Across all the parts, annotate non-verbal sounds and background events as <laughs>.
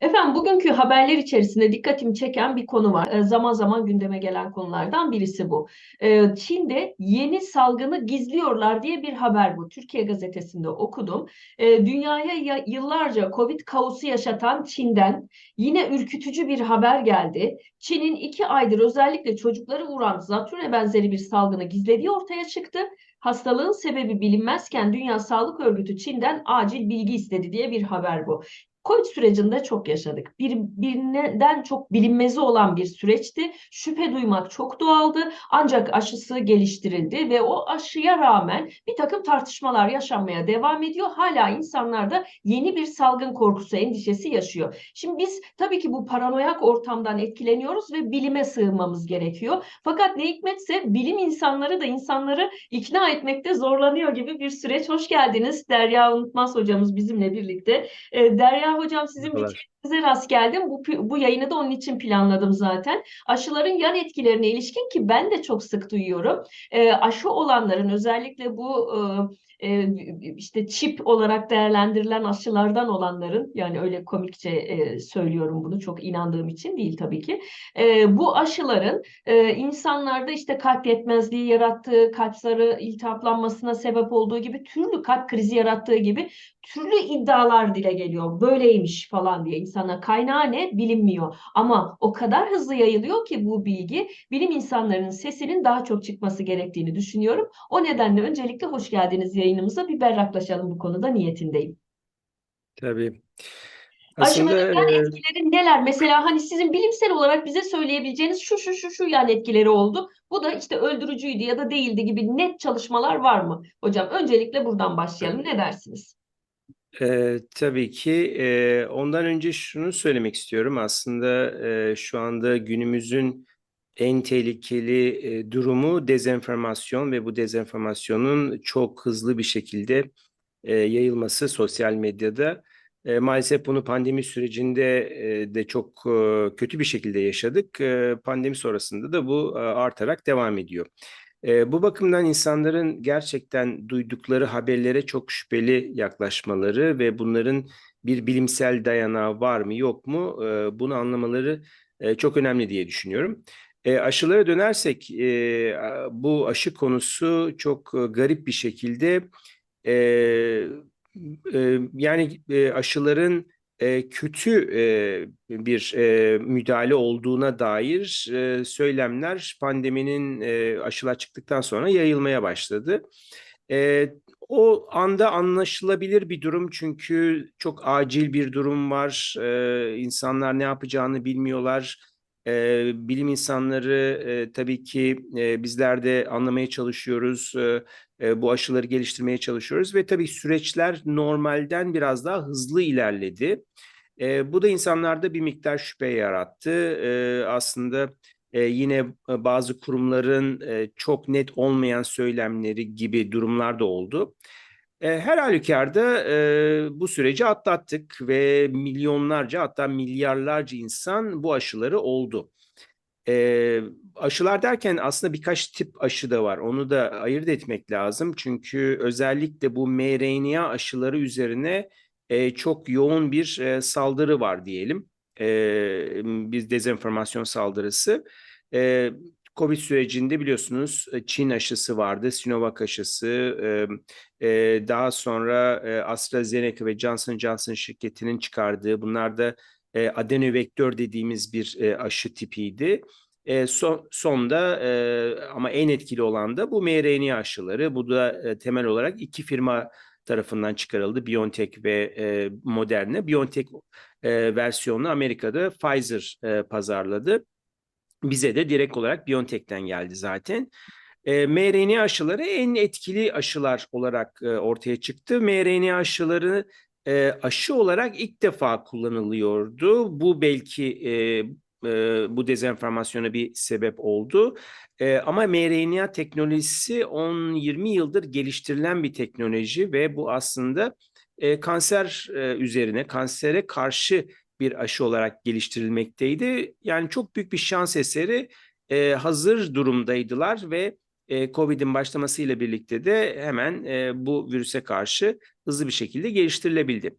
Efendim bugünkü haberler içerisinde dikkatimi çeken bir konu var. E, zaman zaman gündeme gelen konulardan birisi bu. E, Çin'de yeni salgını gizliyorlar diye bir haber bu. Türkiye Gazetesi'nde okudum. E, dünyaya ya- yıllarca Covid kaosu yaşatan Çin'den yine ürkütücü bir haber geldi. Çin'in iki aydır özellikle çocukları vuran zatürre benzeri bir salgını gizlediği ortaya çıktı. Hastalığın sebebi bilinmezken Dünya Sağlık Örgütü Çin'den acil bilgi istedi diye bir haber bu. Covid sürecinde çok yaşadık. Bir, birinden çok bilinmezi olan bir süreçti. Şüphe duymak çok doğaldı. Ancak aşısı geliştirildi ve o aşıya rağmen bir takım tartışmalar yaşanmaya devam ediyor. Hala insanlarda yeni bir salgın korkusu, endişesi yaşıyor. Şimdi biz tabii ki bu paranoyak ortamdan etkileniyoruz ve bilime sığınmamız gerekiyor. Fakat ne hikmetse bilim insanları da insanları ikna etmekte zorlanıyor gibi bir süreç. Hoş geldiniz Derya Unutmaz hocamız bizimle birlikte. Ee, Derya hocam sizin Merhabalar. Bitirinize rast geldim. Bu, bu yayını da onun için planladım zaten. Aşıların yan etkilerine ilişkin ki ben de çok sık duyuyorum. Ee, aşı olanların özellikle bu e, e, işte çip olarak değerlendirilen aşılardan olanların yani öyle komikçe e, söylüyorum bunu çok inandığım için değil tabii ki. E, bu aşıların e, insanlarda işte kalp yetmezliği yarattığı, kalp zarı iltihaplanmasına sebep olduğu gibi türlü kalp krizi yarattığı gibi türlü iddialar dile geliyor. Böyleymiş falan diye insana kaynağı ne bilinmiyor. Ama o kadar hızlı yayılıyor ki bu bilgi bilim insanlarının sesinin daha çok çıkması gerektiğini düşünüyorum. O nedenle öncelikle hoş geldiniz yayınımıza. Bir berraklaşalım bu konuda niyetindeyim. Tabii. Aşıların Aslında yan e, etkileri neler? Mesela hani sizin bilimsel olarak bize söyleyebileceğiniz şu şu şu şu yan etkileri oldu. Bu da işte öldürücüydü ya da değildi gibi net çalışmalar var mı? Hocam öncelikle buradan başlayalım. Ne dersiniz? E, tabii ki e, ondan önce şunu söylemek istiyorum. Aslında e, şu anda günümüzün en tehlikeli e, durumu dezenformasyon ve bu dezenformasyonun çok hızlı bir şekilde e, yayılması sosyal medyada. E, maalesef bunu pandemi sürecinde e, de çok e, kötü bir şekilde yaşadık. E, pandemi sonrasında da bu e, artarak devam ediyor. E, bu bakımdan insanların gerçekten duydukları haberlere çok şüpheli yaklaşmaları ve bunların bir bilimsel dayanağı var mı yok mu e, bunu anlamaları e, çok önemli diye düşünüyorum. E, aşılara dönersek e, bu aşı konusu çok e, garip bir şekilde e, e, yani e, aşıların kötü bir müdahale olduğuna dair söylemler pandeminin e, çıktıktan sonra yayılmaya başladı. O anda anlaşılabilir bir durum çünkü çok acil bir durum var. E, insanlar ne yapacağını bilmiyorlar. Bilim insanları tabii ki e, bizler de anlamaya çalışıyoruz. E, bu aşıları geliştirmeye çalışıyoruz ve tabii süreçler normalden biraz daha hızlı ilerledi. E, bu da insanlarda bir miktar şüphe yarattı. E, aslında e, yine bazı kurumların e, çok net olmayan söylemleri gibi durumlar da oldu. E, her halükarda e, bu süreci atlattık ve milyonlarca hatta milyarlarca insan bu aşıları oldu. E, aşılar derken aslında birkaç tip aşı da var. Onu da ayırt etmek lazım. Çünkü özellikle bu mRNA aşıları üzerine e, çok yoğun bir e, saldırı var diyelim. E, bir dezenformasyon saldırısı. E, Covid sürecinde biliyorsunuz Çin aşısı vardı, Sinovac aşısı, e, daha sonra AstraZeneca ve Johnson Johnson şirketinin çıkardığı, bunlar da e, adenovektör dediğimiz bir e, aşı tipiydi. E, son, sonda e, ama en etkili olan da bu mRNA aşıları. Bu da e, temel olarak iki firma tarafından çıkarıldı. BioNTech ve e, Moderna. BioNTech e, versiyonunu Amerika'da Pfizer e, pazarladı. Bize de direkt olarak BioNTech'ten geldi zaten. E, mRNA aşıları en etkili aşılar olarak e, ortaya çıktı. mRNA aşıları e, aşı olarak ilk defa kullanılıyordu. Bu belki e, e, bu dezenformasyona bir sebep oldu. E, ama mRNA teknolojisi 10-20 yıldır geliştirilen bir teknoloji ve bu aslında e, kanser e, üzerine, kansere karşı bir aşı olarak geliştirilmekteydi. Yani çok büyük bir şans eseri e, hazır durumdaydılar ve e, Covid'in başlamasıyla birlikte de hemen e, bu virüse karşı hızlı bir şekilde geliştirilebildi.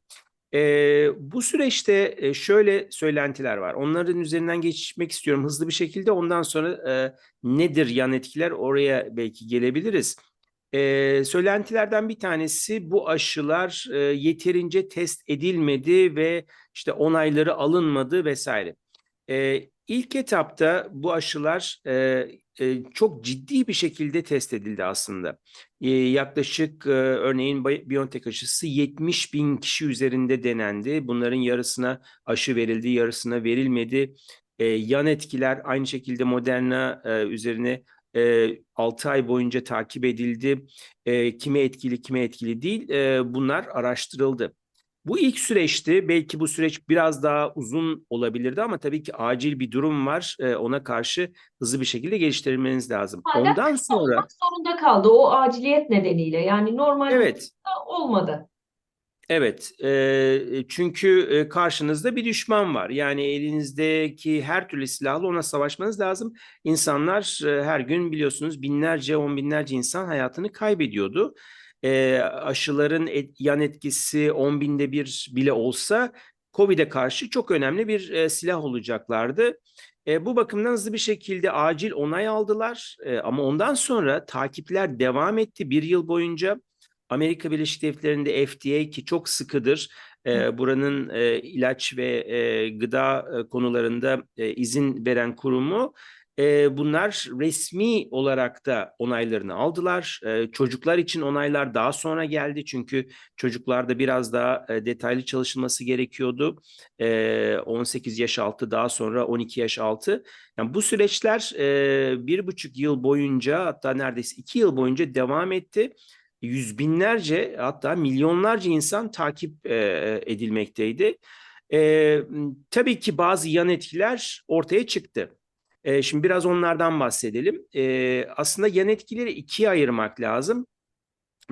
Ee, bu süreçte e, şöyle söylentiler var. Onların üzerinden geçmek istiyorum hızlı bir şekilde. Ondan sonra e, nedir yan etkiler oraya belki gelebiliriz. Ee, söylentilerden bir tanesi bu aşılar yeterince test edilmedi ve işte onayları alınmadı vesaire. İlk etapta bu aşılar e, e, çok ciddi bir şekilde test edildi aslında. E, yaklaşık e, örneğin Bi- BioNTech aşısı 70 bin kişi üzerinde denendi. Bunların yarısına aşı verildi, yarısına verilmedi. E, yan etkiler aynı şekilde Moderna e, üzerine e, 6 ay boyunca takip edildi. E, kime etkili, kime etkili değil. E, bunlar araştırıldı. Bu ilk süreçti. Belki bu süreç biraz daha uzun olabilirdi ama tabii ki acil bir durum var. E, ona karşı hızlı bir şekilde geliştirmeniz lazım. Hala Ondan sonra zorunda kaldı o aciliyet nedeniyle. Yani normal evet olmadı. Evet, e, çünkü e, karşınızda bir düşman var. Yani elinizdeki her türlü silahla ona savaşmanız lazım. İnsanlar e, her gün biliyorsunuz binlerce, on binlerce insan hayatını kaybediyordu. E, aşıların et- yan etkisi on binde bir bile olsa COVID'e karşı çok önemli bir e, silah olacaklardı. E, bu bakımdan hızlı bir şekilde acil onay aldılar. E, ama ondan sonra takipler devam etti bir yıl boyunca. Amerika Birleşik Devletleri'nde FDA ki çok sıkıdır. E, buranın e, ilaç ve e, gıda e, konularında e, izin veren kurumu. E, bunlar resmi olarak da onaylarını aldılar. E, çocuklar için onaylar daha sonra geldi çünkü çocuklarda biraz daha e, detaylı çalışılması gerekiyordu. E, 18 yaş altı daha sonra 12 yaş altı. Yani bu süreçler e, bir buçuk yıl boyunca hatta neredeyse iki yıl boyunca devam etti yüz binlerce hatta milyonlarca insan takip e, edilmekteydi. E, tabii ki bazı yan etkiler ortaya çıktı. E, şimdi biraz onlardan bahsedelim. E, aslında yan etkileri ikiye ayırmak lazım.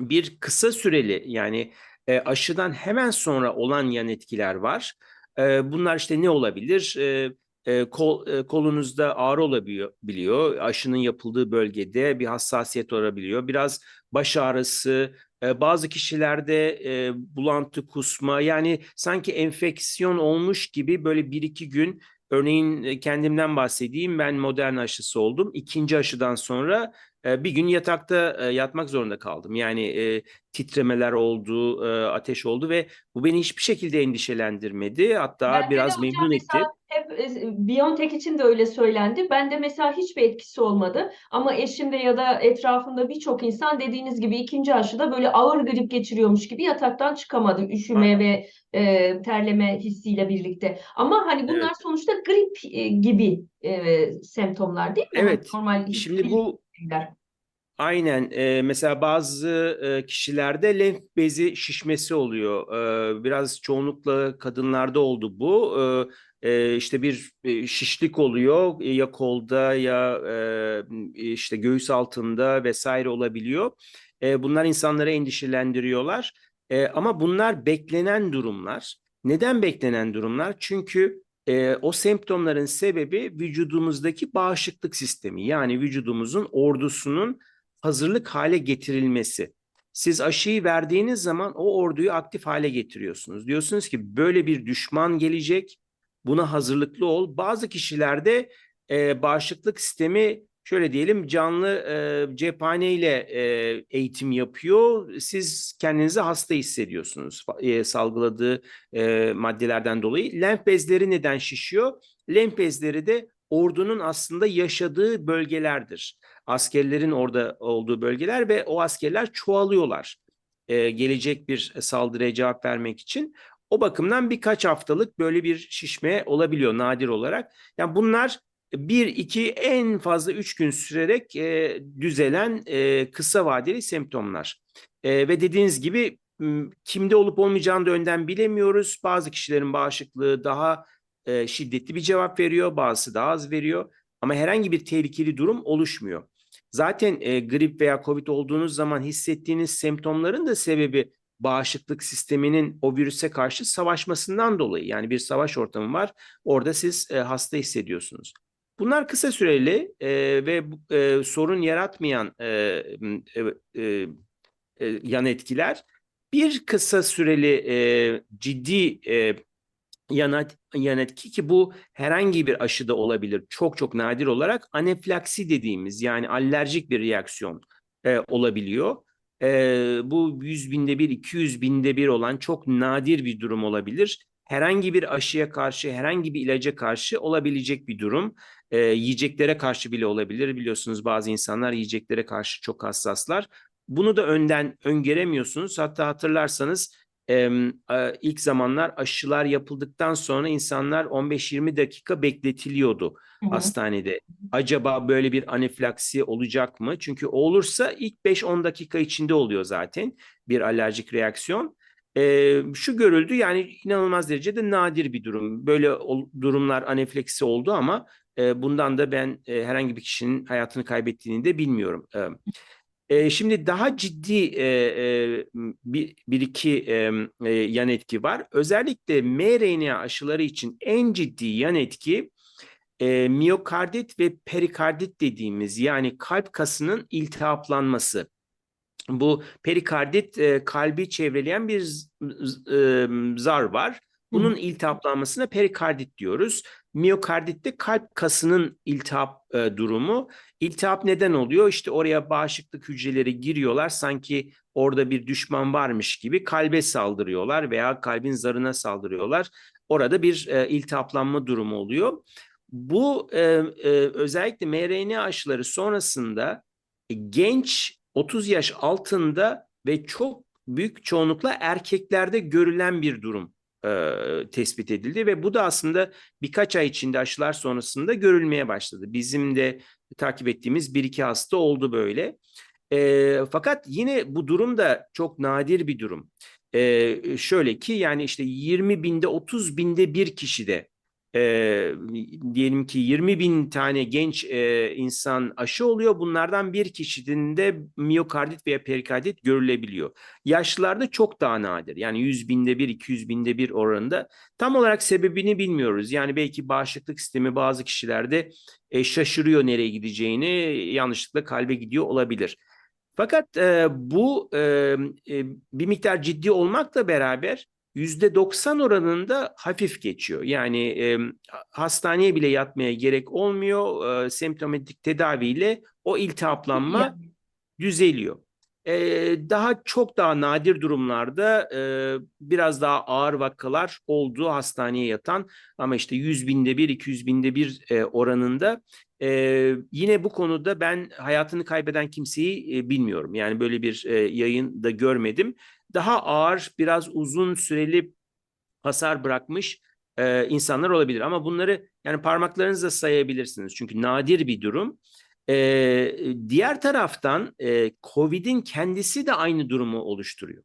Bir kısa süreli yani e, aşıdan hemen sonra olan yan etkiler var. E, bunlar işte ne olabilir? E, kol, e, kolunuzda ağrı olabiliyor, biliyor. Aşının yapıldığı bölgede bir hassasiyet olabiliyor. Biraz baş ağrısı, e, bazı kişilerde e, bulantı, kusma yani sanki enfeksiyon olmuş gibi böyle bir iki gün örneğin e, kendimden bahsedeyim ben modern aşısı oldum. İkinci aşıdan sonra e, bir gün yatakta e, yatmak zorunda kaldım. Yani titremeler oldu, ateş oldu ve bu beni hiçbir şekilde endişelendirmedi. Hatta de biraz memnun etti. Hep e, BioNTech için de öyle söylendi. Bende mesela hiçbir etkisi olmadı. Ama eşimde ya da etrafımda birçok insan dediğiniz gibi ikinci aşıda böyle ağır grip geçiriyormuş gibi yataktan çıkamadı. Üşüme ve e, terleme hissiyle birlikte. Ama hani bunlar Evet. sonuçta grip e, gibi e, semptomlar değil mi? Hani Evet. normal Şimdi bu. Aynen. Ee, mesela bazı e, kişilerde lenf bezi şişmesi oluyor. Ee, biraz çoğunlukla kadınlarda oldu bu. Ee, e, işte bir e, şişlik oluyor ya kolda ya e, işte göğüs altında vesaire olabiliyor. E, bunlar insanları endişelendiriyorlar. E, ama bunlar beklenen durumlar. Neden beklenen durumlar? Çünkü e, o semptomların sebebi vücudumuzdaki bağışıklık sistemi. Yani vücudumuzun ordusunun hazırlık hale getirilmesi. Siz aşıyı verdiğiniz zaman o orduyu aktif hale getiriyorsunuz. Diyorsunuz ki böyle bir düşman gelecek, buna hazırlıklı ol. Bazı kişilerde e, bağışıklık sistemi şöyle diyelim canlı e, cephaneyle e, eğitim yapıyor. Siz kendinizi hasta hissediyorsunuz e, salgıladığı e, maddelerden dolayı. Lenf bezleri neden şişiyor? Lenf bezleri de ordunun aslında yaşadığı bölgelerdir askerlerin orada olduğu bölgeler ve o askerler çoğalıyorlar e, gelecek bir saldırıya cevap vermek için. O bakımdan birkaç haftalık böyle bir şişme olabiliyor nadir olarak. Yani bunlar bir, iki, en fazla üç gün sürerek e, düzelen e, kısa vadeli semptomlar. E, ve dediğiniz gibi kimde olup olmayacağını da önden bilemiyoruz. Bazı kişilerin bağışıklığı daha e, şiddetli bir cevap veriyor, bazısı daha az veriyor. Ama herhangi bir tehlikeli durum oluşmuyor. Zaten e, grip veya COVID olduğunuz zaman hissettiğiniz semptomların da sebebi bağışıklık sisteminin o virüse karşı savaşmasından dolayı. Yani bir savaş ortamı var. Orada siz e, hasta hissediyorsunuz. Bunlar kısa süreli e, ve e, sorun yaratmayan e, e, e, yan etkiler. Bir kısa süreli e, ciddi e, yan, yan etki ki bu herhangi bir aşıda olabilir. Çok çok nadir olarak anafilaksi dediğimiz yani alerjik bir reaksiyon e, olabiliyor. E, bu 100 binde bir, 200 binde bir olan çok nadir bir durum olabilir. Herhangi bir aşıya karşı, herhangi bir ilaca karşı olabilecek bir durum. E, yiyeceklere karşı bile olabilir. Biliyorsunuz bazı insanlar yiyeceklere karşı çok hassaslar. Bunu da önden öngöremiyorsunuz. Hatta hatırlarsanız e, ilk zamanlar aşılar yapıldıktan sonra insanlar 15-20 dakika bekletiliyordu Hı hı. hastanede. Acaba böyle bir anafilaksi olacak mı? Çünkü olursa ilk 5-10 dakika içinde oluyor zaten bir alerjik reaksiyon. Ee, şu görüldü yani inanılmaz derecede nadir bir durum. Böyle ol- durumlar anafilaksi oldu ama e, bundan da ben e, herhangi bir kişinin hayatını kaybettiğini de bilmiyorum. E, e, şimdi daha ciddi e, e, bir, bir iki e, e, yan etki var. Özellikle mRNA aşıları için en ciddi yan etki e, miyokardit ve perikardit dediğimiz yani kalp kasının iltihaplanması. Bu perikardit e, kalbi çevreleyen bir e, zar var. Bunun iltihaplanmasına perikardit diyoruz. Miyokardit de kalp kasının iltihap e, durumu. İltihap neden oluyor? İşte oraya bağışıklık hücreleri giriyorlar. Sanki orada bir düşman varmış gibi kalbe saldırıyorlar veya kalbin zarına saldırıyorlar. Orada bir e, iltihaplanma durumu oluyor. Bu e, e, özellikle mRNA aşıları sonrasında e, genç 30 yaş altında ve çok büyük çoğunlukla erkeklerde görülen bir durum e, tespit edildi ve bu da aslında birkaç ay içinde aşılar sonrasında görülmeye başladı. Bizim de takip ettiğimiz bir iki hasta oldu böyle. E, fakat yine bu durum da çok nadir bir durum. E, şöyle ki yani işte 20 binde 30 binde bir kişide e, diyelim ki 20 bin tane genç e, insan aşı oluyor. Bunlardan bir kişinin de miyokardit veya perikardit görülebiliyor. Yaşlılarda çok daha nadir. Yani 100 binde bir, 200 binde bir oranında. Tam olarak sebebini bilmiyoruz. Yani belki bağışıklık sistemi bazı kişilerde e, şaşırıyor nereye gideceğini. Yanlışlıkla kalbe gidiyor olabilir. Fakat e, bu e, e, bir miktar ciddi olmakla beraber %90 oranında hafif geçiyor. Yani e, hastaneye bile yatmaya gerek olmuyor. E, semptomatik tedaviyle o iltihaplanma düzeliyor. E, daha çok daha nadir durumlarda e, biraz daha ağır vakalar oldu hastaneye yatan ama işte 100 binde bir, 200 binde bir e, oranında e, yine bu konuda ben hayatını kaybeden kimseyi e, bilmiyorum. Yani böyle bir e, yayın da görmedim. Daha ağır, biraz uzun süreli hasar bırakmış e, insanlar olabilir. Ama bunları yani parmaklarınızla sayabilirsiniz. Çünkü nadir bir durum. E, diğer taraftan e, COVID'in kendisi de aynı durumu oluşturuyor.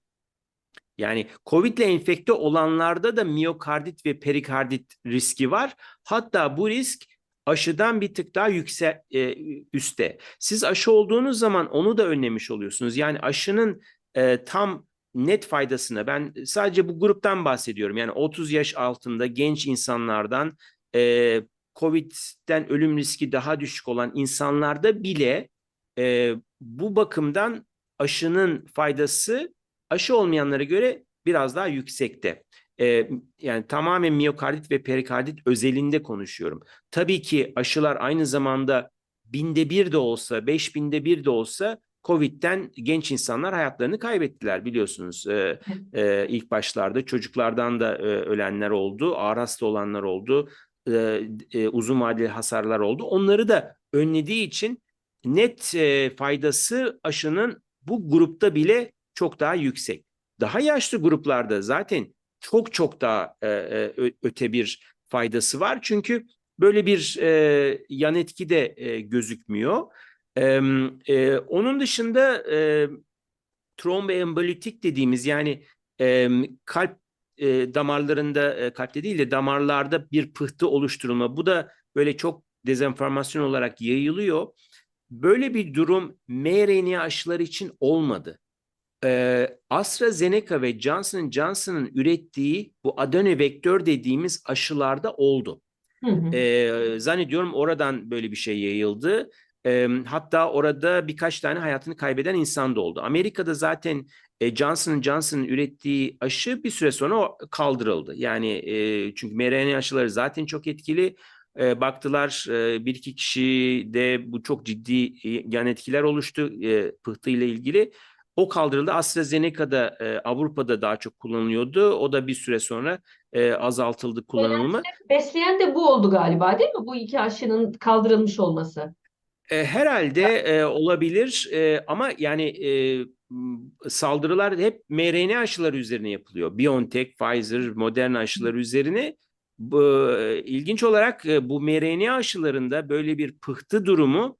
Yani COVID ile enfekte olanlarda da miyokardit ve perikardit riski var. Hatta bu risk aşıdan bir tık daha yüksek e, üstte. Siz aşı olduğunuz zaman onu da önlemiş oluyorsunuz. Yani aşının e, tam net faydasına ben sadece bu gruptan bahsediyorum. Yani 30 yaş altında genç insanlardan e, COVID'den ölüm riski daha düşük olan insanlarda bile e, bu bakımdan aşının faydası aşı olmayanlara göre biraz daha yüksekte. E, yani tamamen miyokardit ve perikardit özelinde konuşuyorum. Tabii ki aşılar aynı zamanda binde bir de olsa, beş binde bir de olsa Covid'den genç insanlar hayatlarını kaybettiler biliyorsunuz. E, e, ilk başlarda çocuklardan da e, ölenler oldu, ağır hasta olanlar oldu, e, e, uzun vadeli hasarlar oldu. Onları da önlediği için net e, faydası aşının bu grupta bile çok daha yüksek. Daha yaşlı gruplarda zaten çok çok daha e, e, öte bir faydası var. Çünkü böyle bir e, yan etki de e, gözükmüyor. E, e, onun dışında e, tromboembolitik dediğimiz yani e, kalp e, damarlarında e, kalpte değil de damarlarda bir pıhtı oluşturulma. Bu da böyle çok dezenformasyon olarak yayılıyor. Böyle bir durum mRNA aşıları için olmadı. Ee, AstraZeneca ve Johnson Johnson'ın ürettiği bu adenovektör dediğimiz aşılarda oldu. Hı hı. Ee, zannediyorum oradan böyle bir şey yayıldı. E, hatta orada birkaç tane hayatını kaybeden insan da oldu. Amerika'da zaten e, Johnson Johnson'ın ürettiği aşı bir süre sonra kaldırıldı. Yani e, çünkü mRNA aşıları zaten çok etkili. E, baktılar e, bir iki kişide bu çok ciddi e, yan etkiler oluştu e, pıhtı ile ilgili. O kaldırıldı. AstraZeneca'da e, Avrupa'da daha çok kullanılıyordu. O da bir süre sonra e, azaltıldı kullanımı. Besleyen de bu oldu galiba değil mi? Bu iki aşının kaldırılmış olması. E, herhalde e, olabilir e, ama yani e, saldırılar hep mRNA aşıları üzerine yapılıyor. BioNTech, Pfizer, Moderna aşıları üzerine. Bu, e, ilginç olarak e, bu mRNA aşılarında böyle bir pıhtı durumu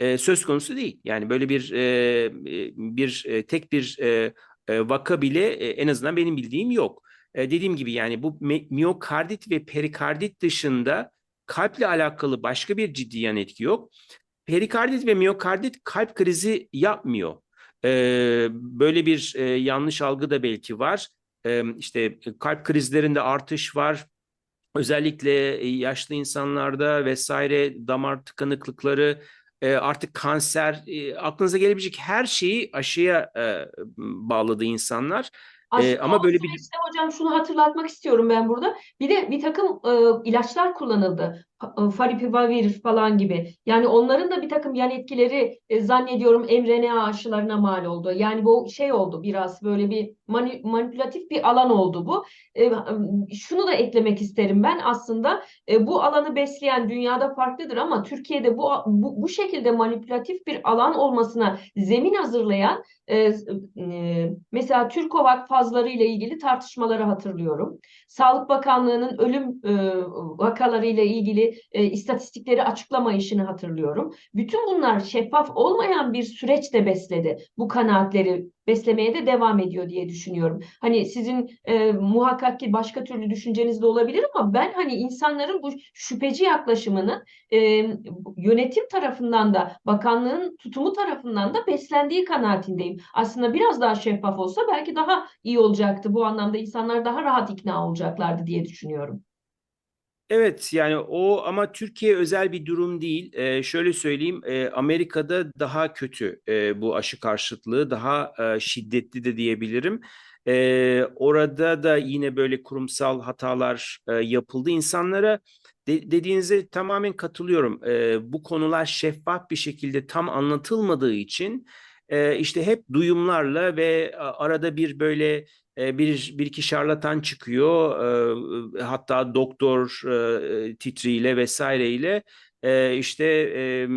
e, söz konusu değil. Yani böyle bir e, e, bir tek bir e, vaka bile e, en azından benim bildiğim yok. E, dediğim gibi yani bu mi- miyokardit ve perikardit dışında kalple alakalı başka bir ciddi yan etki yok. Perikardit ve miyokardit kalp krizi yapmıyor. Ee, böyle bir e, yanlış algı da belki var. Ee, işte kalp krizlerinde artış var. Özellikle e, yaşlı insanlarda vesaire damar tıkanıklıkları e, artık kanser e, aklınıza gelebilecek her şeyi aşıya e, bağladı insanlar. E, ama o böyle bir hocam şunu hatırlatmak istiyorum ben burada. Bir de bir takım e, ilaçlar kullanıldı. Favipiravir falan gibi. Yani onların da bir takım yan etkileri e, zannediyorum mRNA aşılarına mal oldu. Yani bu şey oldu biraz böyle bir mani- manipülatif bir alan oldu bu. E, şunu da eklemek isterim ben aslında e, bu alanı besleyen dünyada farklıdır ama Türkiye'de bu bu, bu şekilde manipülatif bir alan olmasına zemin hazırlayan e, e, mesela Türkovak fazları ile ilgili tartışmaları hatırlıyorum. Sağlık Bakanlığı'nın ölüm e, vakaları ile ilgili e, istatistikleri açıklama işini hatırlıyorum. Bütün bunlar şeffaf olmayan bir süreçte besledi. Bu kanaatleri beslemeye de devam ediyor diye düşünüyorum. Hani sizin e, muhakkak ki başka türlü düşünceniz de olabilir ama ben hani insanların bu şüpheci yaklaşımının e, yönetim tarafından da bakanlığın tutumu tarafından da beslendiği kanaatindeyim. Aslında biraz daha şeffaf olsa belki daha iyi olacaktı. Bu anlamda insanlar daha rahat ikna olacaklardı diye düşünüyorum. Evet yani o ama Türkiye özel bir durum değil. Ee, şöyle söyleyeyim e, Amerika'da daha kötü e, bu aşı karşıtlığı daha e, şiddetli de diyebilirim. E, orada da yine böyle kurumsal hatalar e, yapıldı. İnsanlara de, dediğinize tamamen katılıyorum. E, bu konular şeffaf bir şekilde tam anlatılmadığı için e, işte hep duyumlarla ve arada bir böyle bir bir iki şarlatan çıkıyor. E, hatta doktor e, titriyle vesaireyle e, işte e,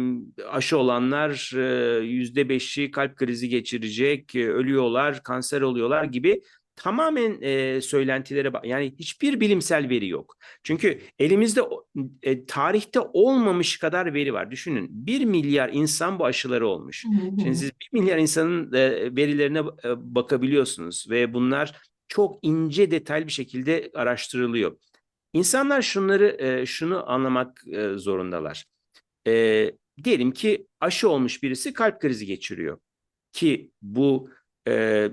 aşı olanlar e, yüzde beşi kalp krizi geçirecek e, ölüyorlar kanser oluyorlar gibi tamamen e, söylentilere yani hiçbir bilimsel veri yok. Çünkü elimizde e, tarihte olmamış kadar veri var. Düşünün bir milyar insan bu aşıları olmuş. Şimdi siz bir milyar insanın e, verilerine e, bakabiliyorsunuz ve bunlar çok ince detaylı bir şekilde araştırılıyor. İnsanlar şunları e, şunu anlamak e, zorundalar. E, diyelim ki aşı olmuş birisi kalp krizi geçiriyor ki bu e,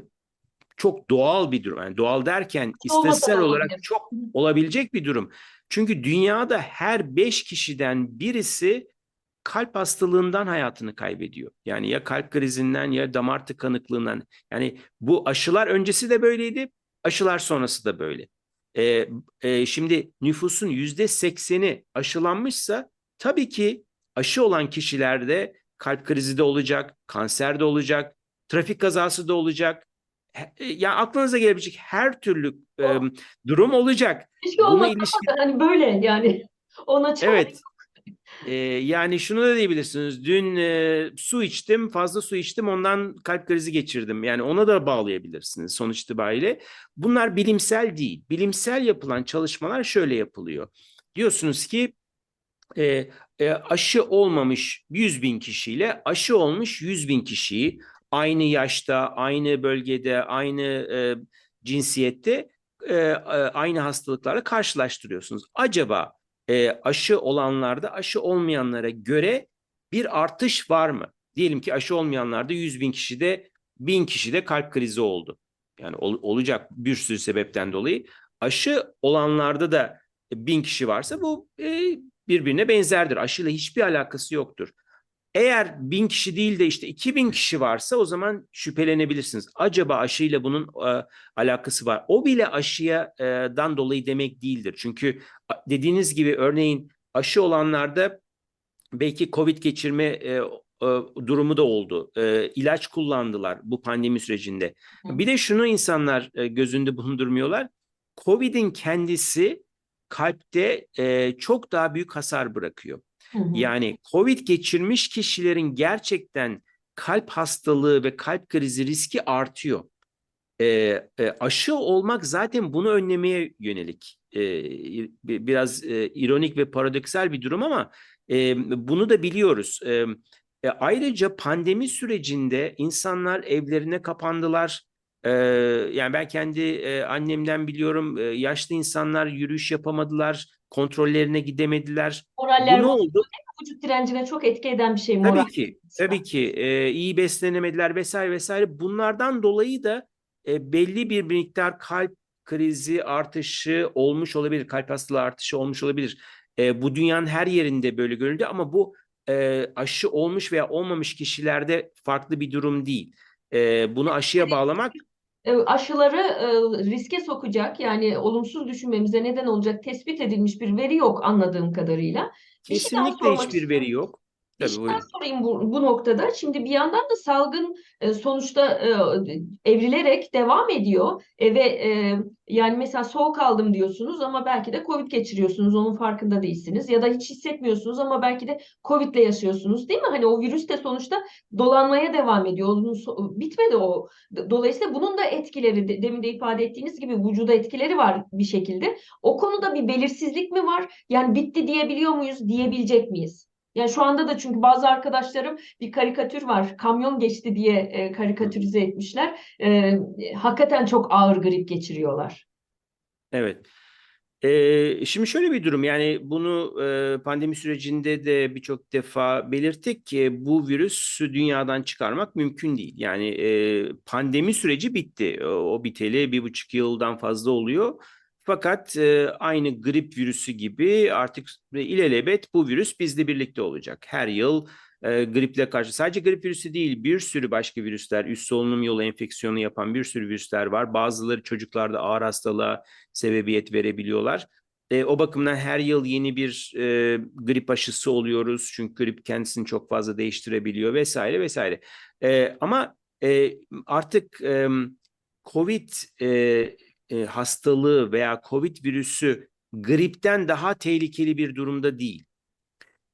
çok doğal bir durum. Yani doğal derken istatistiksel olarak olabilir. çok olabilecek bir durum. Çünkü dünyada her beş kişiden birisi kalp hastalığından hayatını kaybediyor. Yani ya kalp krizinden ya damar tıkanıklığından. Yani bu aşılar öncesi de böyleydi, aşılar sonrası da böyle. Ee, e, şimdi nüfusun yüzde sekseni aşılanmışsa tabii ki aşı olan kişilerde kalp krizi de olacak, kanser de olacak, trafik kazası da olacak. E, Ya aklınıza gelebilecek her türlü e, durum olacak. Keşke olmasa ilişkin hani böyle yani <laughs> ona çare Evet. Ee, yani şunu da diyebilirsiniz. Dün e, su içtim, fazla su içtim, ondan kalp krizi geçirdim. Yani ona da bağlayabilirsiniz sonuç itibariyle. Bunlar bilimsel değil. Bilimsel yapılan çalışmalar şöyle yapılıyor. Diyorsunuz ki e, e, aşı olmamış 100 bin kişiyle aşı olmuş 100 bin kişiyi aynı yaşta, aynı bölgede, aynı e, cinsiyette e, e, aynı hastalıklarla karşılaştırıyorsunuz. Acaba e, aşı olanlarda aşı olmayanlara göre bir artış var mı? Diyelim ki aşı olmayanlarda 100 bin kişide 1000 kişide kalp krizi oldu. Yani ol- olacak bir sürü sebepten dolayı. Aşı olanlarda da 1000 kişi varsa bu e, birbirine benzerdir. Aşıyla hiçbir alakası yoktur. Eğer bin kişi değil de işte 2000 kişi varsa o zaman şüphelenebilirsiniz. Acaba aşıyla bunun e, alakası var. O bile aşıyadan dolayı demek değildir. Çünkü dediğiniz gibi örneğin aşı olanlarda belki COVID geçirme e, e, durumu da oldu. E, ilaç kullandılar bu pandemi sürecinde. Bir de şunu insanlar e, gözünde bulundurmuyorlar. COVID'in kendisi kalpte e, çok daha büyük hasar bırakıyor. Yani COVID geçirmiş kişilerin gerçekten kalp hastalığı ve kalp krizi riski artıyor. Ee, e, aşı olmak zaten bunu önlemeye yönelik. Bi- biraz e, ironik ve paradoksal bir durum ama e, bunu da biliyoruz. Ee, e, ayrıca pandemi sürecinde insanlar evlerine kapandılar. Ee, yani ben kendi e, annemden biliyorum. e, yaşlı insanlar yürüyüş yapamadılar, kontrollerine gidemediler. Moraller Bu ne oldu? Vücut direncine çok etki eden bir şey moral. Tabii ki, tabii ki e, iyi beslenemediler vesaire vesaire. Bunlardan dolayı da e, belli bir miktar kalp krizi artışı olmuş olabilir, kalp hastalığı artışı olmuş olabilir. E, bu dünyanın her yerinde böyle görüldü ama bu e, aşı olmuş veya olmamış kişilerde farklı bir durum değil. E, bunu aşıya bağlamak aşıları e, riske sokacak yani olumsuz düşünmemize neden olacak tespit edilmiş bir veri yok anladığım kadarıyla. Kesinlikle hiçbir istiyorum. veri yok. Tabii daha sorayım bu, bu noktada. Şimdi bir yandan da salgın e, sonuçta e, evrilerek devam ediyor E, ve e, yani mesela soğuk aldım diyorsunuz ama belki de Covid geçiriyorsunuz onun farkında değilsiniz ya da hiç hissetmiyorsunuz ama belki de Covid'le yaşıyorsunuz değil mi? Hani o virüs de sonuçta dolanmaya devam ediyor. Onun bitmedi o. Dolayısıyla bunun da etkileri de- demin de ifade ettiğiniz gibi vücuda etkileri var bir şekilde. O konuda bir belirsizlik mi var? Yani bitti diyebiliyor muyuz? Diyebilecek miyiz? Yani şu anda da çünkü bazı arkadaşlarım bir karikatür var. Kamyon geçti diye e, karikatürize etmişler. E, hakikaten çok ağır grip geçiriyorlar. Evet. Ee, şimdi şöyle bir durum yani bunu e, pandemi sürecinde de birçok defa belirttik ki bu virüsü dünyadan çıkarmak mümkün değil. Yani e, pandemi süreci bitti. O, o biteli bir buçuk yıldan fazla oluyor. Fakat e, aynı grip virüsü gibi artık ilelebet bu virüs bizle birlikte olacak. Her yıl e, griple karşı sadece grip virüsü değil bir sürü başka virüsler, üst solunum yolu enfeksiyonu yapan bir sürü virüsler var. Bazıları çocuklarda ağır hastalığa sebebiyet verebiliyorlar. E, o bakımdan her yıl yeni bir e, grip aşısı oluyoruz. Çünkü grip kendisini çok fazla değiştirebiliyor vesaire vesaire. E, ama e, artık e, COVID e, e, hastalığı veya COVID virüsü gripten daha tehlikeli bir durumda değil.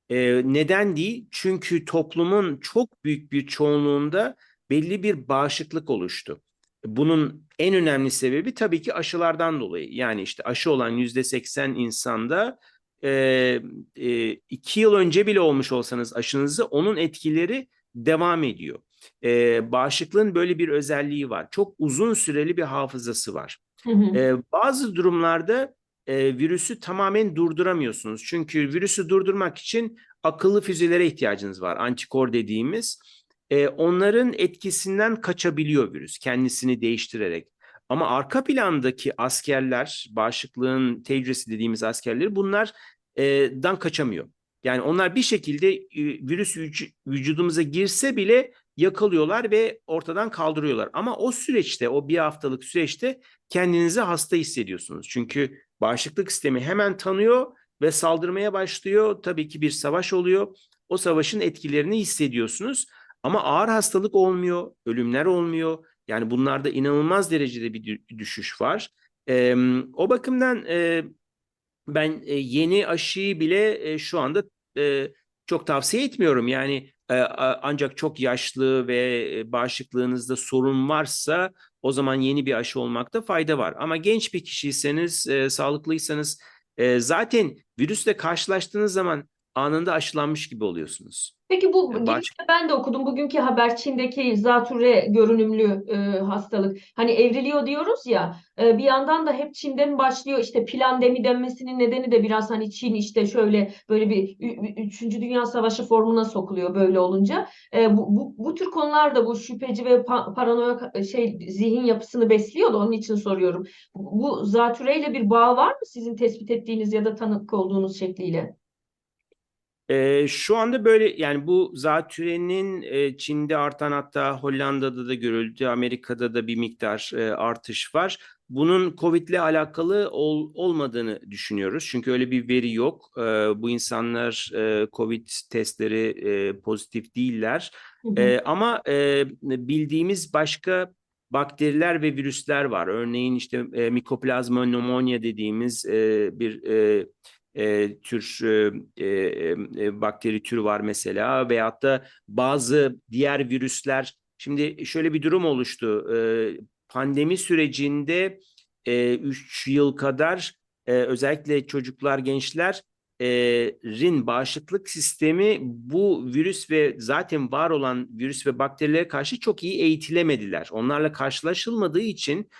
E, neden değil? Çünkü toplumun çok büyük bir çoğunluğunda belli bir bağışıklık oluştu. Bunun en önemli sebebi tabii ki aşılardan dolayı. Yani işte aşı olan yüzde seksen insanda e, e, iki yıl önce bile olmuş olsanız aşınızı onun etkileri devam ediyor. E, bağışıklığın böyle bir özelliği var. Çok uzun süreli bir hafızası var. Ee, bazı durumlarda e, virüsü tamamen durduramıyorsunuz. Çünkü virüsü durdurmak için akıllı füzelere ihtiyacınız var. Antikor dediğimiz. E, onların etkisinden kaçabiliyor virüs kendisini değiştirerek. Ama arka plandaki askerler, bağışıklığın tecrübesi dediğimiz askerleri bunlardan kaçamıyor. Yani onlar bir şekilde e, virüs vüc- vücudumuza girse bile yakalıyorlar ve ortadan kaldırıyorlar. Ama o süreçte, o bir haftalık süreçte kendinizi hasta hissediyorsunuz. Çünkü bağışıklık sistemi hemen tanıyor ve saldırmaya başlıyor. Tabii ki bir savaş oluyor. O savaşın etkilerini hissediyorsunuz. Ama ağır hastalık olmuyor, ölümler olmuyor. Yani bunlarda inanılmaz derecede bir dü- düşüş var. Ee, o bakımdan e, ben e, yeni aşıyı bile e, şu anda e, çok tavsiye etmiyorum. Yani e, ancak çok yaşlı ve e, bağışıklığınızda sorun varsa o zaman yeni bir aşı olmakta fayda var. Ama genç bir kişiyseniz, e, sağlıklıysanız e, zaten virüsle karşılaştığınız zaman anında aşılanmış gibi oluyorsunuz. Peki bu Yani ben de okudum. Bugünkü haber Çin'deki zatürre görünümlü e, hastalık. Hani evriliyor diyoruz ya. e, bir yandan da hep Çin'den başlıyor. İşte plandemi denmesinin nedeni de biraz hani Çin işte şöyle böyle bir ü- ü- Üçüncü Dünya Savaşı formuna sokuluyor böyle olunca. E, bu, bu, bu tür konular da bu şüpheci ve pa- paranoyak şey zihin yapısını besliyor da onun için soruyorum. Bu, bu zatürreyle bir bağ var mı sizin tespit ettiğiniz ya da tanık olduğunuz şekliyle? Ee, şu anda böyle yani bu zatürenin e, Çin'de artan hatta Hollanda'da da görüldü, Amerika'da da bir miktar e, artış var. Bunun Covid'le alakalı ol- olmadığını düşünüyoruz. Çünkü öyle bir veri yok. Ee, bu insanlar e, Covid testleri e, pozitif değiller. Hı hı. Ee, ama e, bildiğimiz başka bakteriler ve virüsler var. Örneğin işte e, Mycoplasma pneumonia dediğimiz e, bir e, e, tür e, e, e, bakteri türü var mesela veyahut da bazı diğer virüsler. Şimdi şöyle bir durum oluştu. E, pandemi sürecinde 3 yıl kadar e, özellikle çocuklar, gençler e, rin bağışıklık sistemi bu virüs ve zaten var olan virüs ve bakterilere karşı çok iyi eğitilemediler. Onlarla karşılaşılmadığı için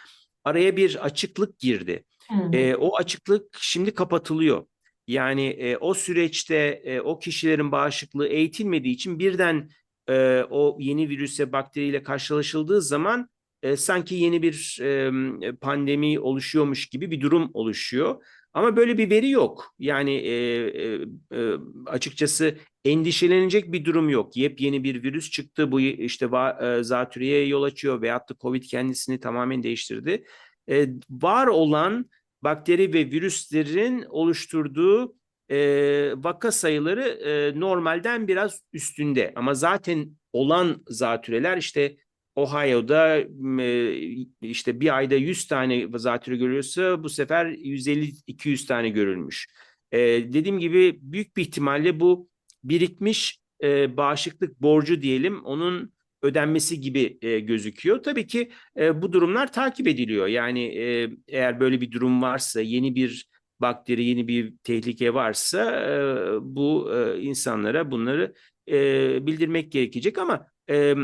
araya bir açıklık girdi. Hı hı. E, o açıklık şimdi kapatılıyor. Yani e, o süreçte e, o kişilerin bağışıklığı eğitilmediği için birden e, o yeni virüse bakteriyle karşılaşıldığı zaman e, sanki yeni bir e, pandemi oluşuyormuş gibi bir durum oluşuyor. Ama böyle bir veri yok. Yani e, e, e, açıkçası endişelenecek bir durum yok. Yepyeni bir virüs çıktı. Bu işte va- e, zatürreye yol açıyor veyahut da Covid kendisini tamamen değiştirdi. E, var olan bakteri ve virüslerin oluşturduğu e, vaka sayıları e, normalden biraz üstünde. Ama zaten olan zatüreler işte Ohio'da e, işte bir ayda 100 tane zatürre görülüyorsa bu sefer 150-200 tane görülmüş. E, dediğim gibi büyük bir ihtimalle bu birikmiş e, bağışıklık borcu diyelim onun ödenmesi gibi e, gözüküyor. Tabii ki e, bu durumlar takip ediliyor. Yani e, eğer böyle bir durum varsa, yeni bir bakteri, yeni bir tehlike varsa e, bu e, insanlara bunları e, bildirmek gerekecek ama e,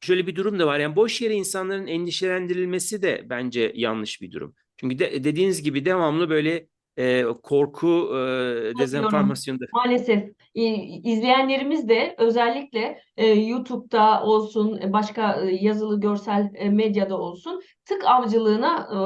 şöyle bir durum da var. Yani boş yere insanların endişelendirilmesi de bence yanlış bir durum. Çünkü de, dediğiniz gibi devamlı böyle e, korku, e, dezenformasyonda Maalesef İ- izleyenlerimiz de özellikle e, YouTube'da olsun, e, başka e, yazılı görsel e, medyada olsun tık avcılığına e,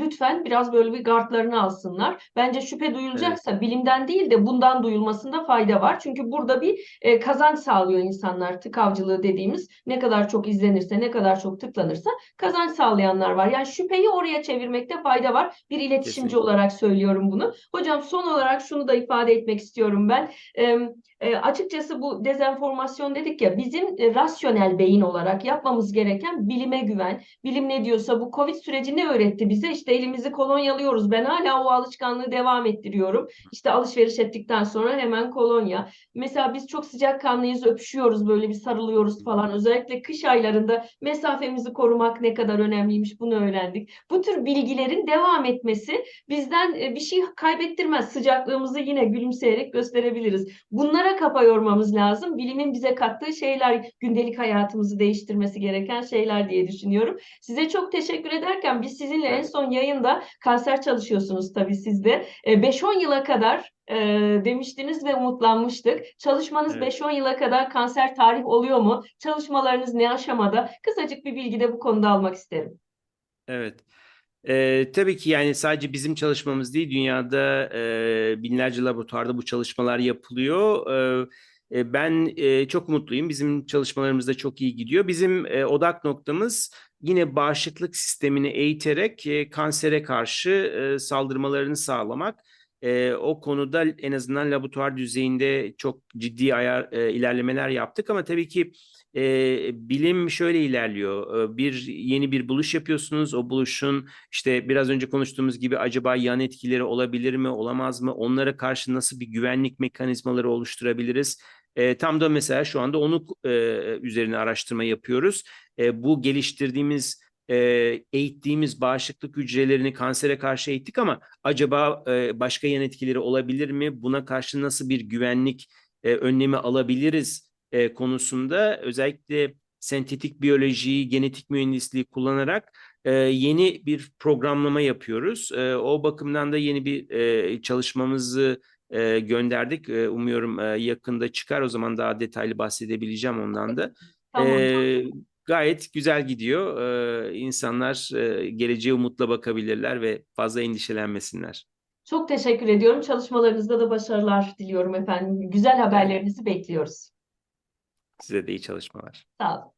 lütfen biraz böyle bir gardlarını alsınlar. Bence şüphe duyulacaksa bilimden değil de bundan duyulmasında fayda var. Çünkü burada bir e, kazanç sağlıyor insanlar tık avcılığı dediğimiz ne kadar çok izlenirse, ne kadar çok tıklanırsa kazanç sağlayanlar var. Yani şüpheyi oraya çevirmekte fayda var. Bir iletişimci Kesinlikle. olarak söylüyorum bunu. Hocam son olarak şunu da ifade etmek istiyorum ben. E, e, açıkçası bu dezenformasyon dedik ya bizim e, rasyonel beyin olarak yapmamız gereken bilime güven. Bilim ne diyorsa bu Covid süreci ne öğretti bize? İşte elimizi kolonyalıyoruz. Ben hala o alışkanlığı devam ettiriyorum. İşte alışveriş ettikten sonra hemen kolonya. Mesela biz çok sıcakkanlıyız, öpüşüyoruz, böyle bir sarılıyoruz falan. Özellikle kış aylarında mesafemizi korumak ne kadar önemliymiş bunu öğrendik. Bu tür bilgilerin devam etmesi bizden e, bir şey kaybettirmez. Sıcaklığımızı yine gülümseyerek gösterebiliriz. Bunlara kafa yormamız lazım. Bilimin bize kattığı şeyler, gündelik hayatımızı değiştirmesi gereken şeyler diye düşünüyorum. Size çok teşekkür ederken biz sizinle en son yayında kanser çalışıyorsunuz tabii siz de. E, 5-10 yıla kadar e, demiştiniz ve umutlanmıştık. Çalışmanız Evet. 5-10 yıla kadar kanser tarih oluyor mu? Çalışmalarınız ne aşamada? Kısacık bir bilgi de bu konuda almak isterim. Evet. Ee, tabii ki yani sadece bizim çalışmamız değil, dünyada e, binlerce laboratuvarda bu çalışmalar yapılıyor. E, ben e, çok mutluyum. Bizim çalışmalarımız da çok iyi gidiyor. Bizim e, odak noktamız yine bağışıklık sistemini eğiterek e, kansere karşı e, saldırmalarını sağlamak. E, o konuda en azından laboratuvar düzeyinde çok ciddi ayar, e, ilerlemeler yaptık ama tabii ki e, bilim şöyle ilerliyor. E, bir yeni bir buluş yapıyorsunuz. O buluşun işte biraz önce konuştuğumuz gibi acaba yan etkileri olabilir mi, olamaz mı? Onlara karşı nasıl bir güvenlik mekanizmaları oluşturabiliriz? E, tam da mesela şu anda onu e, üzerine araştırma yapıyoruz. E, bu geliştirdiğimiz, e, eğittiğimiz bağışıklık hücrelerini kansere karşı eğittik ama acaba e, başka yan etkileri olabilir mi? Buna karşı nasıl bir güvenlik e, önlemi alabiliriz e, konusunda özellikle sentetik biyolojiyi, genetik mühendisliği kullanarak e, yeni bir programlama yapıyoruz. E, o bakımdan da yeni bir e, çalışmamızı e, gönderdik. E, umuyorum e, yakında çıkar. O zaman daha detaylı bahsedebileceğim ondan da. Tamam. E, gayet güzel gidiyor. E, insanlar e, geleceğe umutla bakabilirler ve fazla endişelenmesinler. Çok teşekkür ediyorum. Çalışmalarınızda da başarılar diliyorum efendim. Güzel haberlerinizi bekliyoruz. Size de iyi çalışmalar. Sağ olun.